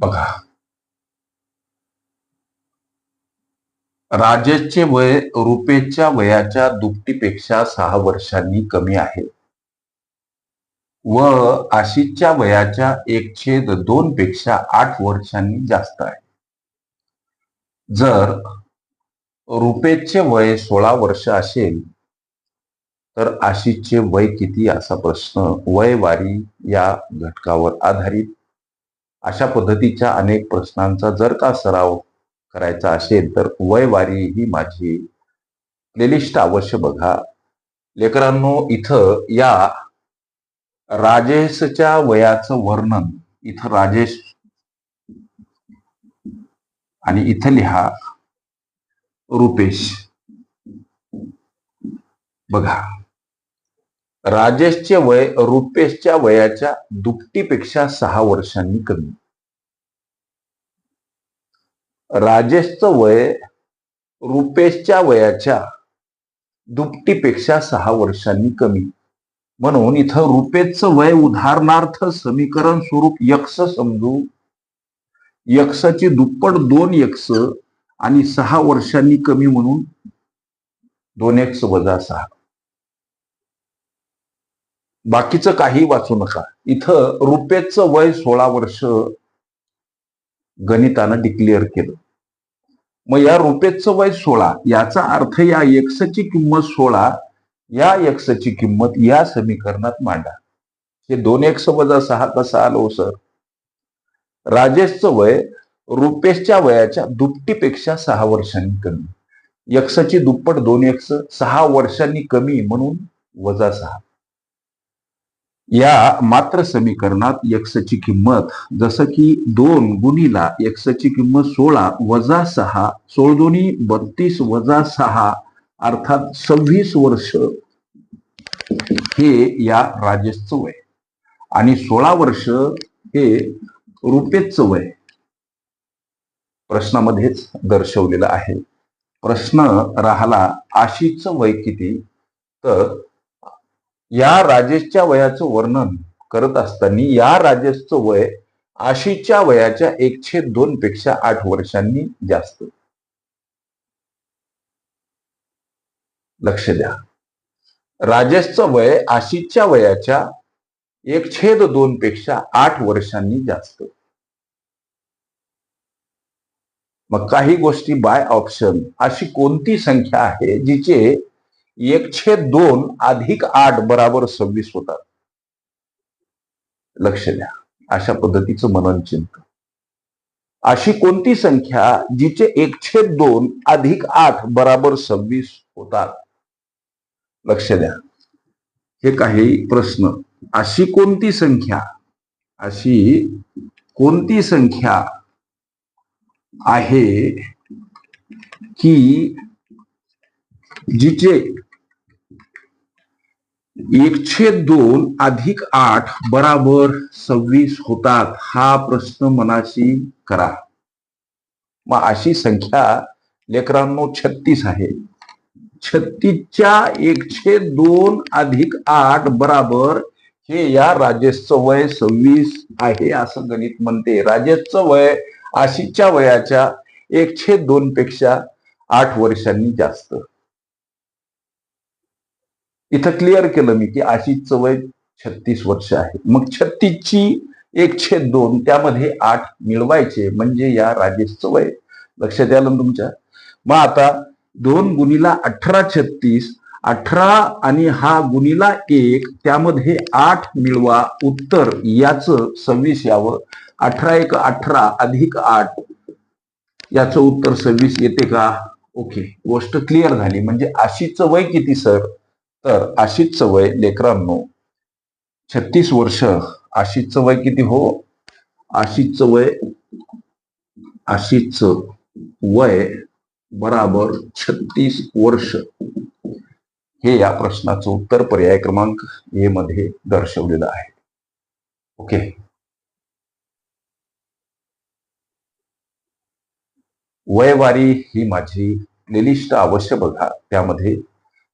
बघा. राजेशचे वय रुपेच्या वयाच्या दुपटीपेक्षा सहा वर्षांनी कमी आहे. व आशिषच्या वयाच्या एक छेद दोन पेक्षा आठ वर्षांनी जास्त आहे. जर रुपेशचे वय सोळा वर्ष असेल तर आशिषचे वय किती? असा प्रश्न वयवारी या घटकावर आधारित अशा पद्धतीच्या अनेक प्रश्नांचा जर का सराव करायचा असेल तर वयवारी ही माझी प्लेलिस्ट अवश्य बघा. लेकरांनो इथं या राजेशच्या वयाचं वर्णन इथं राजेश आणि इथं लिहा. रुपेश. बघा. राजेशचे वय रुपेशच्या वयाच्या दुपटीपेक्षा सहा वर्षांनी कमी. राजेशचं वय रुपेशच्या वयाच्या दुपटीपेक्षा सहा वर्षांनी कमी. म्हणून इथं रुपेशचं वय उदाहरणार्थ समीकरण स्वरूप यक्ष समजू. यक्षाची दुप्पट दोन यक्ष आणि सहा वर्षांनी कमी म्हणून दोन एक्स वजा सहा. बाकीचं काही वाचू नका. इथं रुपेचं वय सोळा वर्ष गणितानं डिक्लेअर केलं. मग या रुपेचं वय सोळा याचा अर्थ या एक्सची किंमत सोळा या एक्सची किंमत या समीकरणात मांडा. हे दोन एक्स वजा सहा कसं आलो हो, सर? राजेशचं वय रुपेशच्या वयाच्या दुपटीपेक्षा सहा वर्षांनी कमी. यक्षची दुप्पट दोन एक्स सहा वर्षांनी कमी म्हणून वजा सहा. या मात्र समीकरणात यक्षची किंमत जसं की दोन गुणीला यक्षची किंमत सोळा वजा सहा सोळ दोन्ही बत्तीस वजा सहा अर्थात सव्वीस वर्ष हे या राजेशचं वय. आणि सोळा वर्ष हे रुपेचं वय. प्रश्नामध्येच दर्शवलेलं आहे. प्रश्न राहला आशीचं वय किती? तर या राजेशच्या वयाचं वर्णन करत असताना या राजेशचं वय आशीच्या वयाच्या एकशे दोन पेक्षा आठ वर्षांनी जास्त. लक्ष द्या. राजेशचं वय आशीच्या वयाच्या एक छेद दोन पेक्षा आठ वर्षांनी जास्त. मग काही गोष्टी बाय ऑप्शन अशी कोणती संख्या आहे जिचे एक दोन अधिक आठ बराबर सव्वीस होतात. लक्ष द्या. अशा पद्धतीचं मनन चिंतन. अशी कोणती संख्या जिचे एक दोन अधिक आठ बराबर सव्वीस होतात? लक्ष द्या. हे काही प्रश्न. अशी कोणती संख्या अशी कोणती संख्या आहे की जिचे एकशे दोन अधिक आठ बराबर सव्वीस होतात. हा प्रश्न मनाशी करा. मग अशी संख्या लेकरांनो छत्तीस आहे. छत्तीसच्या एकशे दोन अधिक आठ बराबर हे या राजेशचं वय सव्वीस आहे असं गणित म्हणते. राजेशचं वय आशीच्या वयाच्या एकशे दोन पेक्षा आठ वर्षांनी जास्त. इथं क्लिअर केलं मी की आशिषचं वय छत्तीस वर्ष आहे. मग छत्तीसची एक छेद दोन त्यामध्ये आठ मिळवायचे म्हणजे या राजेशचं वय लक्षात आलं ना तुमच्या? मग आता दोन गुणीला अठरा छत्तीस अठरा आणि हा गुणीला एक त्यामध्ये आठ मिळवा उत्तर याच सव्वीस यावं. अठरा एक अठरा अधिक आठ याचं उत्तर सव्वीस येते का? ओके गोष्ट क्लिअर झाली. म्हणजे आशीचं वय किती सर? तर अशीच वय लेकरांनो छत्तीस वर्ष अशीच वय किती हो? अशीच वय अशीच वय बराबर छत्तीस वर्ष. हे या प्रश्नाचं उत्तर पर्याय क्रमांक ए मध्ये दर्शवलेलं आहे. ओके. वयवारी ही माझी प्लेलिस्ट अवश्य बघा. त्यामध्ये